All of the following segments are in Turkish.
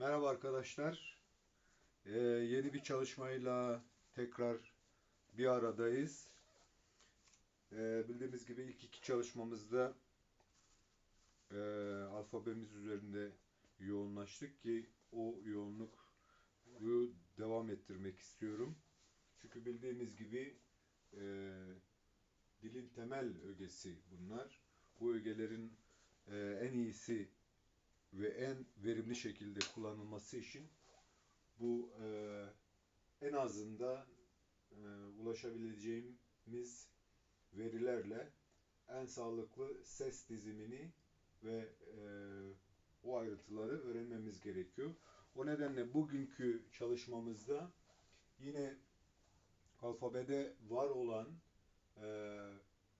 Merhaba arkadaşlar. Ee, yeni bir çalışmayla tekrar bir aradayız. Ee, bildiğimiz gibi ilk iki çalışmamızda e, alfabemiz üzerinde yoğunlaştık ki o yoğunluğu devam ettirmek istiyorum. Çünkü bildiğimiz gibi e, dilin temel ögesi bunlar. Bu ögelerin e, en iyisi ve en verimli şekilde kullanılması için bu e, en azında e, ulaşabileceğimiz verilerle en sağlıklı ses dizimini ve e, o ayrıntıları öğrenmemiz gerekiyor. O nedenle bugünkü çalışmamızda yine alfabede var olan e,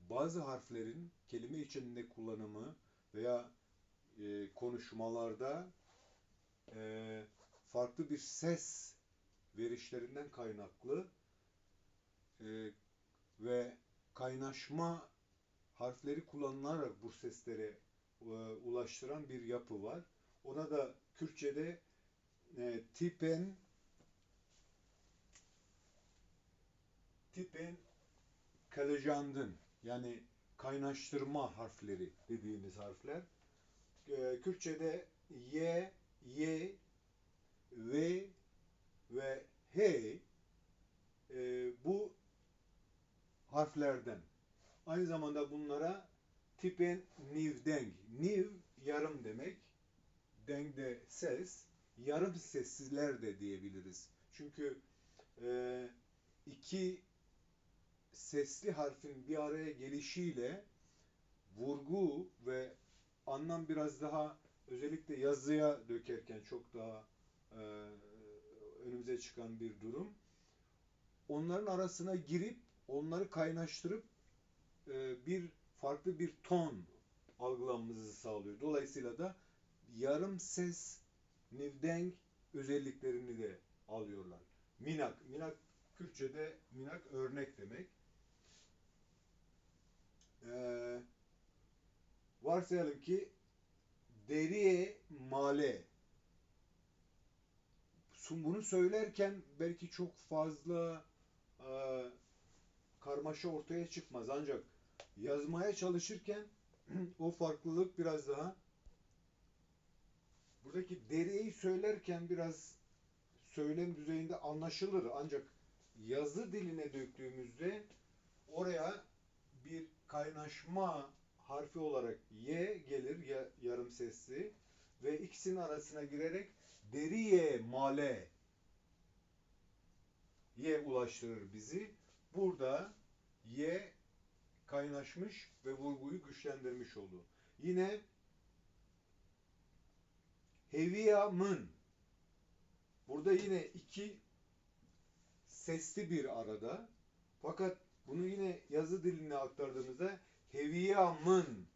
bazı harflerin kelime içinde kullanımı veya e, konuşmalarda e, farklı bir ses verişlerinden kaynaklı e, ve kaynaşma harfleri kullanılarak bu seslere e, ulaştıran bir yapı var. Ona da Kürtçe'de e, tipen tipen kalejandın yani kaynaştırma harfleri dediğimiz harfler e, Kürtçe'de Y, Y, V ve H e, bu harflerden. Aynı zamanda bunlara tipen nivdeng. Niv yarım demek. Deng de ses. Yarım sessizler de diyebiliriz. Çünkü e, iki sesli harfin bir araya gelişiyle vurgu ve anlam biraz daha özellikle yazıya dökerken çok daha e, önümüze çıkan bir durum. Onların arasına girip onları kaynaştırıp e, bir farklı bir ton algılamamızı sağlıyor. Dolayısıyla da yarım ses nivdenk özelliklerini de alıyorlar. Minak, minak Kürtçe'de minak örnek demek. Ee, varsayalım ki deriye male. Bunu söylerken belki çok fazla e, karmaşa ortaya çıkmaz. Ancak yazmaya çalışırken o farklılık biraz daha buradaki deriyi söylerken biraz söylem düzeyinde anlaşılır. Ancak yazı diline döktüğümüzde oraya bir kaynaşma harfi olarak Y gelir ya, yarım sesli ve ikisinin arasına girerek deriye male Y ulaştırır bizi. Burada Y kaynaşmış ve vurguyu güçlendirmiş oldu. Yine heviyamın burada yine iki sesli bir arada fakat bunu yine yazı diline aktardığımızda heviyamın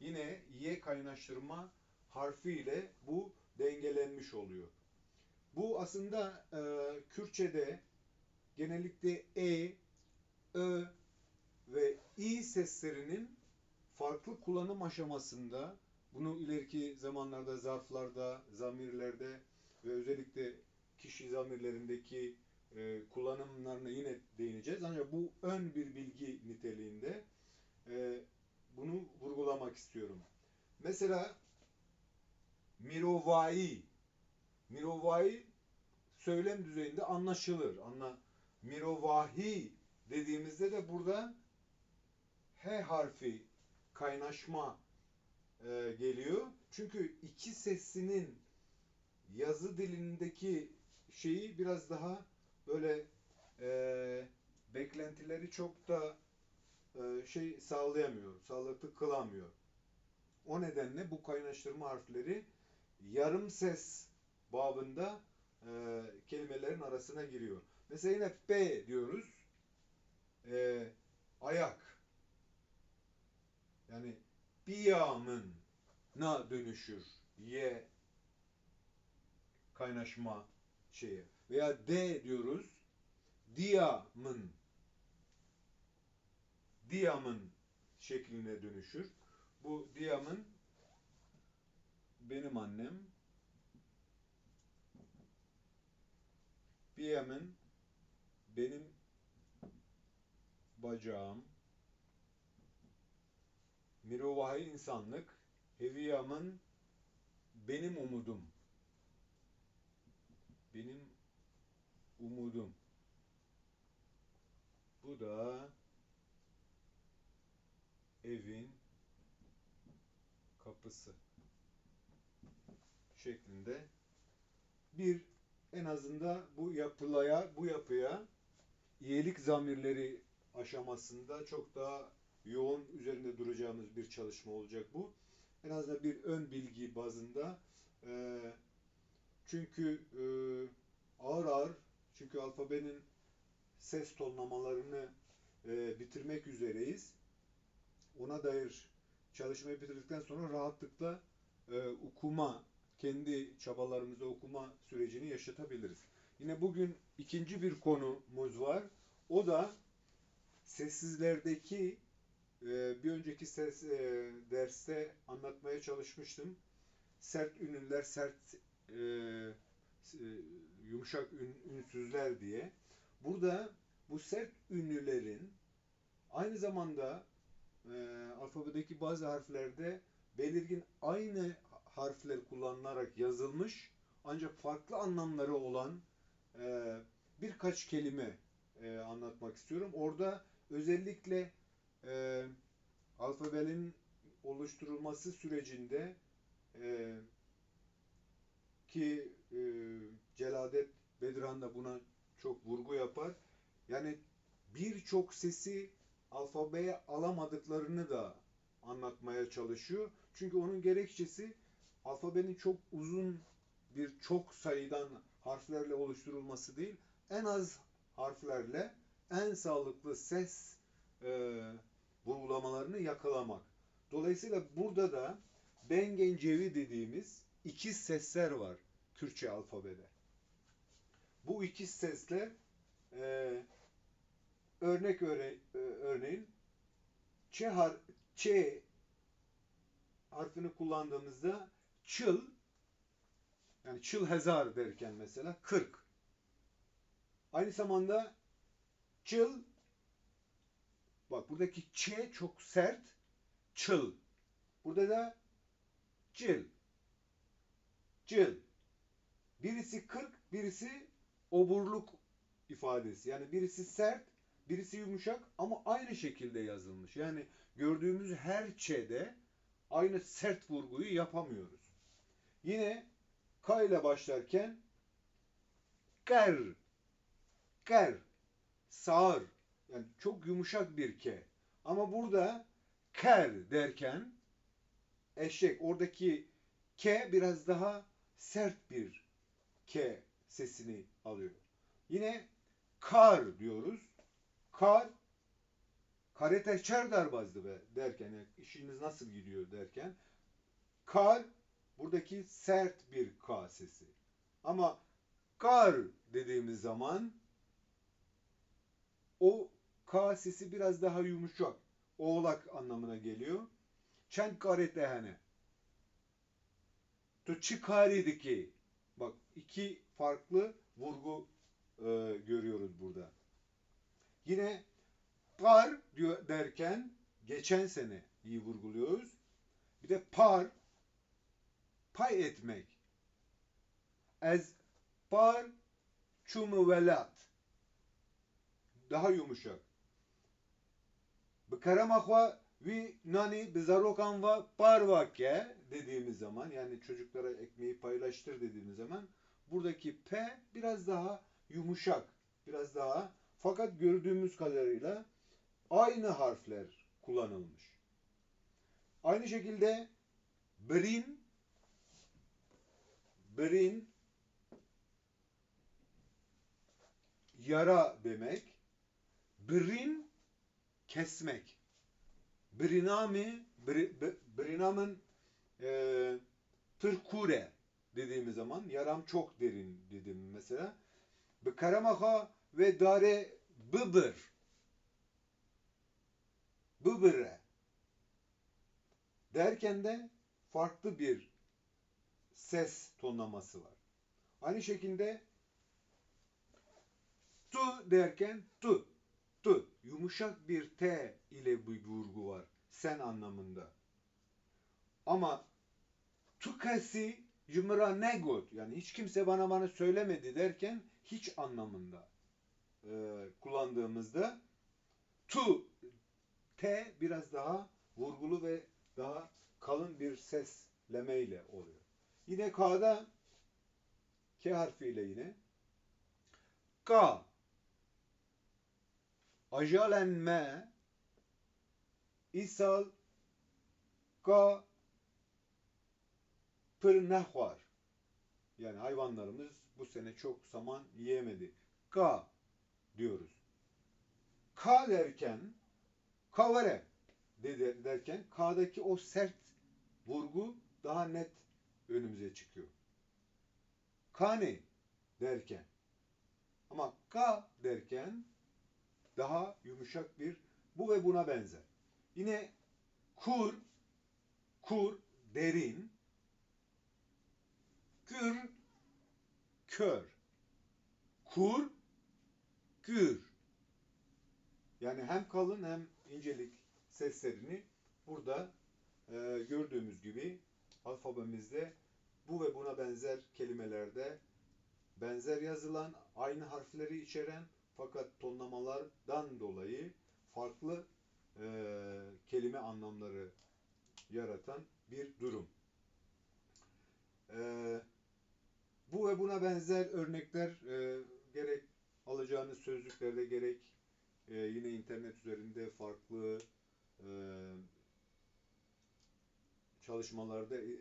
yine y kaynaştırma harfiyle bu dengelenmiş oluyor. Bu aslında e, Kürtçe'de genellikle e, ö ve i seslerinin farklı kullanım aşamasında bunu ileriki zamanlarda zarflarda, zamirlerde ve özellikle kişi zamirlerindeki e, kullanımlarına yine değineceğiz. Ancak bu ön bir bilgi niteliğinde e, bunu vurgulamak istiyorum. Mesela mirovai mirovai söylem düzeyinde anlaşılır. Anla mirovahi dediğimizde de burada H harfi kaynaşma e, geliyor. Çünkü iki sesinin yazı dilindeki şeyi biraz daha böyle e, beklentileri çok da şey sağlayamıyor, sağlıklı kılamıyor. O nedenle bu kaynaştırma harfleri yarım ses babında e, kelimelerin arasına giriyor. Mesela yine B diyoruz. E, ayak. Yani biyamın na dönüşür. Y kaynaşma şeyi. Veya D diyoruz. Diyamın diyamın şekline dönüşür. Bu diyamın benim annem, Biyemin benim bacağım Mirovahi insanlık Heviyamın benim umudum benim umudum bu da evin kapısı şeklinde bir en azından bu yapılaya bu yapıya iyilik zamirleri aşamasında çok daha yoğun üzerinde duracağımız bir çalışma olacak bu. En azından bir ön bilgi bazında e, çünkü e, ağır ağır çünkü alfabenin ses tonlamalarını e, bitirmek üzereyiz. Ona dair çalışmayı bitirdikten sonra rahatlıkla e, okuma, kendi çabalarımızda okuma sürecini yaşatabiliriz. Yine bugün ikinci bir konumuz var. O da sessizlerdeki e, bir önceki ses, e, derste anlatmaya çalışmıştım. Sert ünlüler, sert e, e, yumuşak ün, ünsüzler diye. Burada bu sert ünlülerin aynı zamanda e, alfabedeki bazı harflerde belirgin aynı harfler kullanılarak yazılmış ancak farklı anlamları olan e, birkaç kelime e, anlatmak istiyorum. Orada özellikle e, alfabenin oluşturulması sürecinde e, ki e, Celadet Bedran da buna çok vurgu yapar. Yani birçok sesi alfabeye alamadıklarını da anlatmaya çalışıyor. Çünkü onun gerekçesi alfabenin çok uzun bir çok sayıdan harflerle oluşturulması değil, en az harflerle en sağlıklı ses e, vurgulamalarını yakalamak. Dolayısıyla burada da Bengencevi dediğimiz iki sesler var Kürtçe alfabede. Bu iki sesler e, örnek öre, örneğin Ç, har, Ç harfini kullandığımızda çıl yani çıl hezar derken mesela 40. Aynı zamanda çıl bak buradaki ç çok sert çıl. Burada da cil. Cil. Birisi 40, birisi oburluk ifadesi. Yani birisi sert, birisi yumuşak ama aynı şekilde yazılmış. Yani gördüğümüz her ç'de aynı sert vurguyu yapamıyoruz. Yine K ile başlarken ker, ker, sağır. Yani çok yumuşak bir K. Ama burada ker derken eşek oradaki K biraz daha sert bir K sesini alıyor. Yine kar diyoruz. Kar karete çerdarbazdı be derken yani işiniz nasıl gidiyor derken kar buradaki sert bir K sesi. Ama kar dediğimiz zaman o K sesi biraz daha yumuşak. Oğlak anlamına geliyor. Çen karetehane. To çıkaridiki. Bak iki farklı vurgu e, görüyoruz burada. Yine par diyor derken geçen sene iyi vurguluyoruz. Bir de par pay etmek. Ez par çumu velat. Daha yumuşak. Bıkaramakva vi nani bizarokan va par vakke dediğimiz zaman yani çocuklara ekmeği paylaştır dediğimiz zaman buradaki P biraz daha yumuşak. Biraz daha fakat gördüğümüz kadarıyla aynı harfler kullanılmış. Aynı şekilde brin brin yara demek. Brin kesmek. Brinami brinamın e, tırkure dediğimiz zaman yaram çok derin dedim mesela. Bekaramaha ve dare bıbır. Bıbıre. Derken de farklı bir ses tonlaması var. Aynı şekilde Tu derken tu. Tu. Yumuşak bir T ile bir vurgu var. Sen anlamında. Ama tukasi yumra negot yani hiç kimse bana bana söylemedi derken hiç anlamında e, kullandığımızda tu T biraz daha vurgulu ve daha kalın bir sesleme ile oluyor. Yine K'da K harfiyle yine K ajalenme isal K pırnahvar yani hayvanlarımız bu sene çok saman yiyemedi. K diyoruz. K derken kavare dedi derken K'daki o sert vurgu daha net önümüze çıkıyor. Kane derken ama K derken daha yumuşak bir bu ve buna benzer. Yine kur kur derin gür kör kur gür yani hem kalın hem incelik seslerini burada e, gördüğümüz gibi alfabemizde bu ve buna benzer kelimelerde benzer yazılan, aynı harfleri içeren fakat tonlamalardan dolayı farklı e, kelime anlamları yaratan bir durum. E, bu ve buna benzer örnekler e, gerek alacağınız sözlüklerde gerek e, yine internet üzerinde farklı e, çalışmalarda e,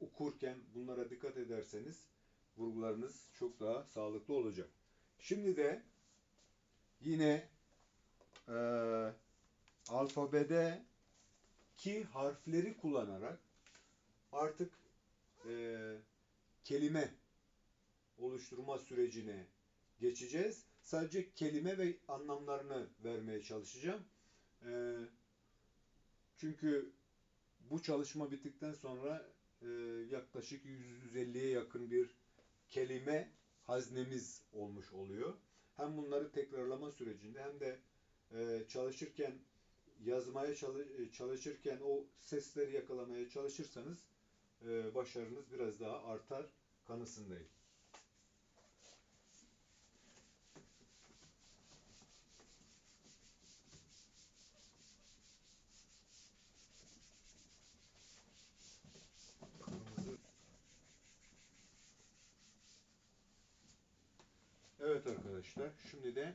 okurken bunlara dikkat ederseniz vurgularınız çok daha sağlıklı olacak. Şimdi de yine e, alfabede ki harfleri kullanarak artık e, kelime oluşturma sürecine geçeceğiz. Sadece kelime ve anlamlarını vermeye çalışacağım. E, çünkü bu çalışma bittikten sonra e, yaklaşık 150'ye yakın bir kelime haznemiz olmuş oluyor. Hem bunları tekrarlama sürecinde hem de e, çalışırken yazmaya çalış, çalışırken o sesleri yakalamaya çalışırsanız e, başarınız biraz daha artar kanısındayım. Evet arkadaşlar, şimdi de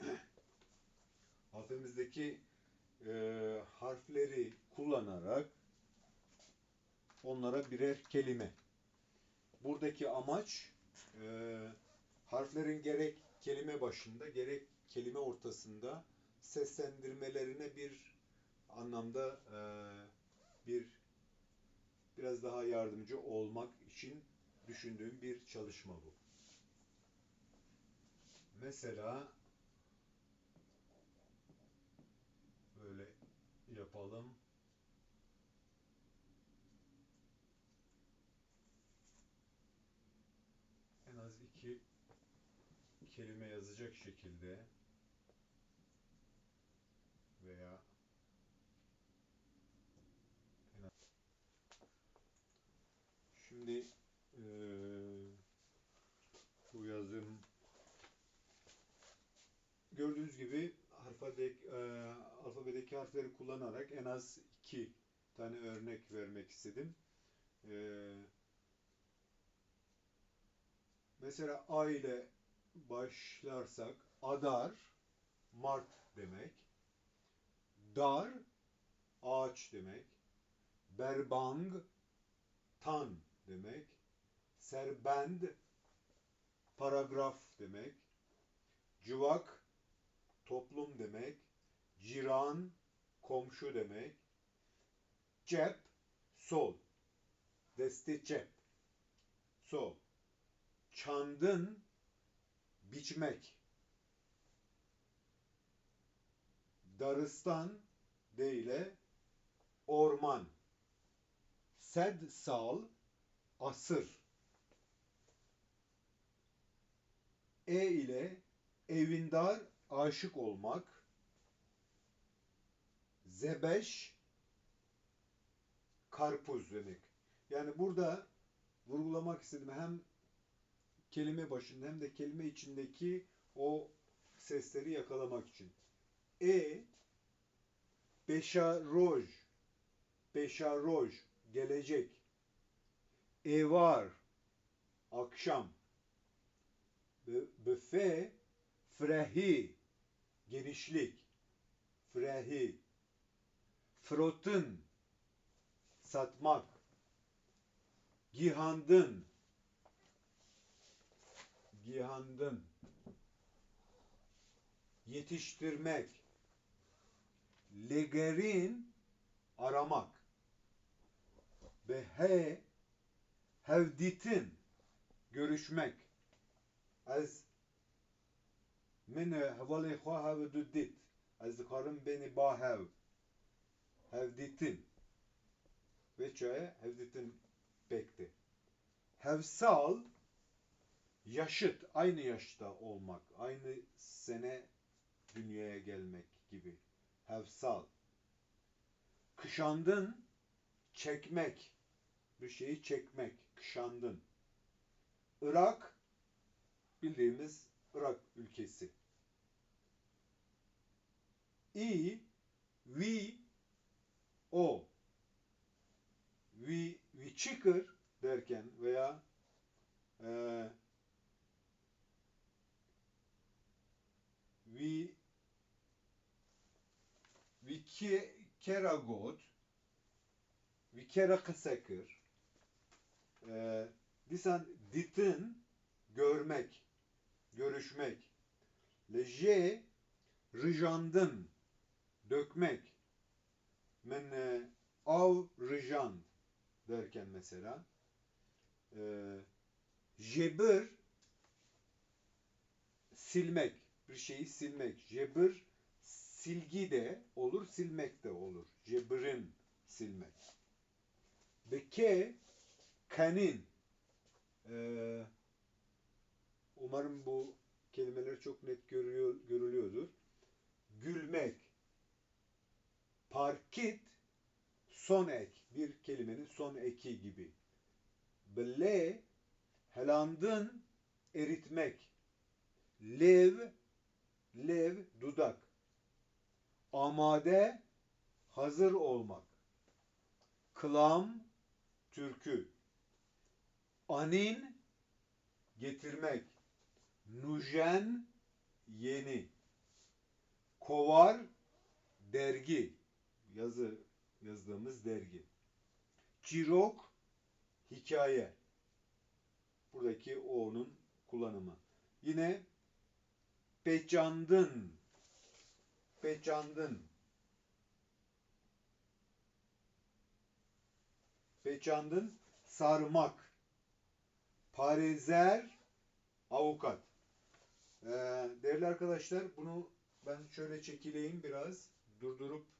alfabemizdeki e, harfleri kullanarak onlara birer kelime. Buradaki amaç e, harflerin gerek kelime başında gerek kelime ortasında seslendirmelerine bir anlamda e, bir biraz daha yardımcı olmak için düşündüğüm bir çalışma bu. Mesela böyle yapalım. En az iki kelime yazacak şekilde veya şimdi e, bu yazım gördüğünüz gibi alfabedeki, e, alfabedeki harfleri kullanarak en az iki tane örnek vermek istedim. E, mesela A ile başlarsak Adar, Mart demek. Dar, ağaç demek. Berbang, tan demek. Serbend, paragraf demek. Cıvak, toplum demek. Ciran, komşu demek. Cep, sol. Deste cep. Sol. Çandın, biçmek. Darıstan değil orman. Sed sal, asır. E ile evindar aşık olmak. Zebeş karpuz demek. Yani burada vurgulamak istedim hem kelime başında hem de kelime içindeki o sesleri yakalamak için. E beşaroj beşaroj gelecek. Evar akşam. Büfe frehi genişlik. Frehi. Frotun satmak. Gihandın. Gihandın. Yetiştirmek. Legerin aramak. Ve he hevditin. Görüşmek. Az min hevalê xwe hev du dit. Ez dikarim bênê ba hev. Hevditin ve çaya hevditin bekti hevsal yaşıt aynı yaşta olmak aynı sene dünyaya gelmek gibi. Hevsal kışandın çekmek. Bir şeyi çekmek kışandın. Irak bildiğimiz Irak ülkesi i vi o. Vi vi çıkır derken veya e, vi vi ke, keragot vi kera kısekır. E, disan ditin görmek görüşmek. Leje rıjandın dökmek. Men av rıjand derken mesela e, jebir silmek bir şeyi silmek. Jebir silgi de olur silmek de olur. Cebirin silmek. Ve ke kanin. E, umarım bu kelimeler çok net görüyor, görülüyordur. Gülmek parkit son ek bir kelimenin son eki gibi. Bele helandın eritmek. Lev lev dudak. Amade hazır olmak. Klam türkü. Anin getirmek. Nujen yeni. Kovar dergi yazı yazdığımız dergi. Cirok hikaye. Buradaki o'nun kullanımı. Yine pecandın pecandın pecandın sarmak parezer avukat. Ee, değerli arkadaşlar bunu ben şöyle çekileyim biraz durdurup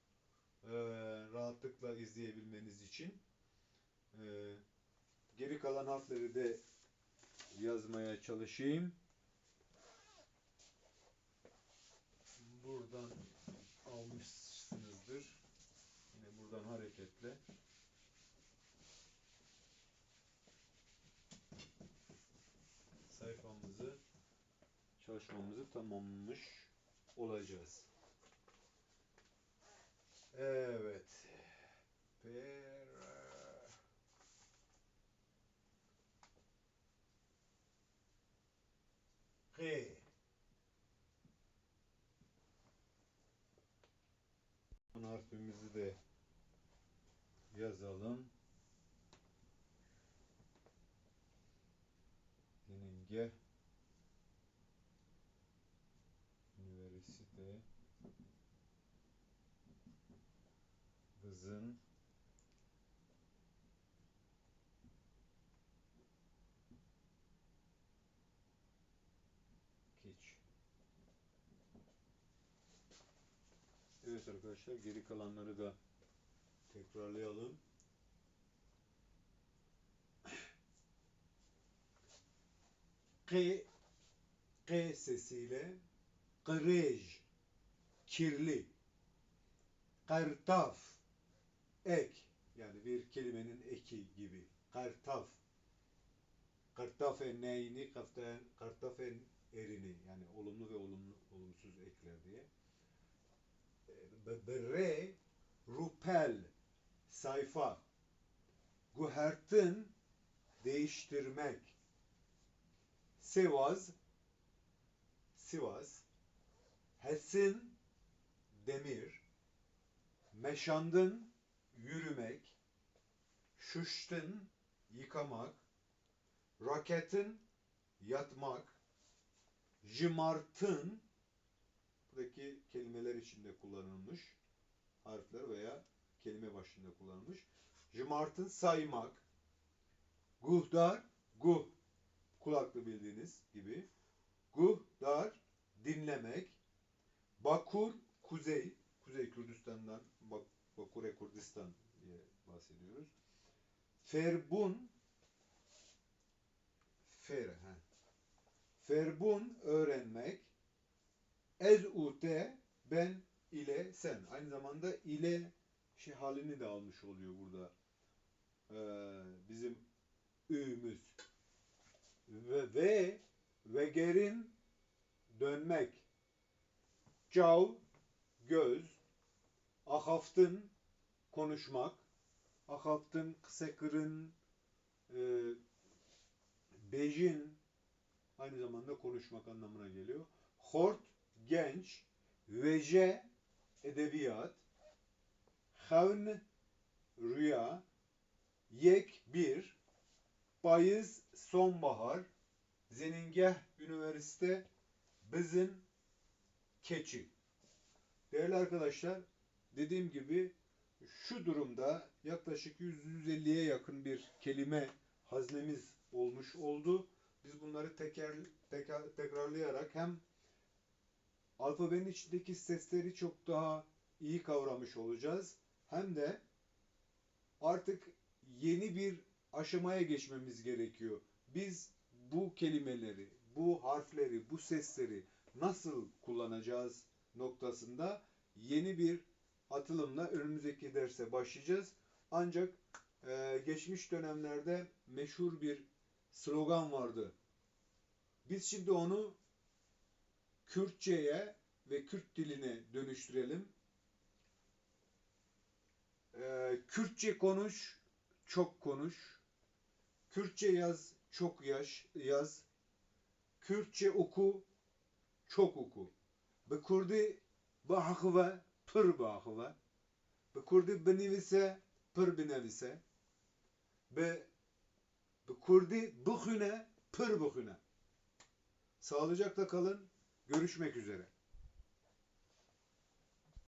e, rahatlıkla izleyebilmeniz için. E, geri kalan harfleri de yazmaya çalışayım. Buradan almışsınızdır. Yine buradan hareketle. sayfamızı çalışmamızı tamamlamış olacağız. Evet. Per G. Harfimizi de yazalım. Denenge Üniversite Kızın Keç. Evet arkadaşlar geri kalanları da tekrarlayalım. K K sesiyle kırej, kirli, kartaf, ek yani bir kelimenin eki gibi. Kartaf. Kartafen neyini, kaften, kartafen erini yani olumlu ve olumlu, olumsuz ekler diye. Be- Bre, rupel, sayfa. Guhertin, değiştirmek. Sivas, Sivas. Hesin, demir. Meşandın, yürümek. Şuştun, yıkamak. Raketin, yatmak. Jımartın, buradaki kelimeler içinde kullanılmış harfler veya kelime başında kullanılmış. Jımartın saymak. Guhdar, guh, kulaklı bildiğiniz gibi. Guhdar, dinlemek. Bakur, kuzey, Kuzey Kürdistan'dan Bakure Kurdistan diye bahsediyoruz. Ferbun, fer, he. Ferbun, öğrenmek. Ez-ute, ben ile sen. Aynı zamanda ile şey halini de almış oluyor burada. Ee, bizim ü'müz. Ve, ve vegerin dönmek. Cav göz. Ahaftın konuşmak. Ahaftın kısekırın e, bejin aynı zamanda konuşmak anlamına geliyor. Hort genç. Veje edebiyat. Havn rüya. Yek bir. Bayız sonbahar. Zeningeh üniversite. Bizim keçi. Değerli arkadaşlar, dediğim gibi şu durumda yaklaşık 150'ye yakın bir kelime haznemiz olmuş oldu. Biz bunları teker, teker, tekrarlayarak hem alfabenin içindeki sesleri çok daha iyi kavramış olacağız. Hem de artık yeni bir aşamaya geçmemiz gerekiyor. Biz bu kelimeleri, bu harfleri, bu sesleri nasıl kullanacağız noktasında yeni bir atılımla önümüzdeki derse başlayacağız. Ancak e, geçmiş dönemlerde meşhur bir slogan vardı. Biz şimdi onu Kürtçe'ye ve Kürt diline dönüştürelim. Ee, Kürtçe konuş, çok konuş. Kürtçe yaz, çok yaş, yaz. Kürtçe oku, çok oku. Bi Kurdî biaxive, pir biaxive. Bi Kurdî binivîse, pir binivîse. Bi, bi Kurdî bixwîne, pir bixwîne. Sağlıcakla kalın. Görüşmek üzere.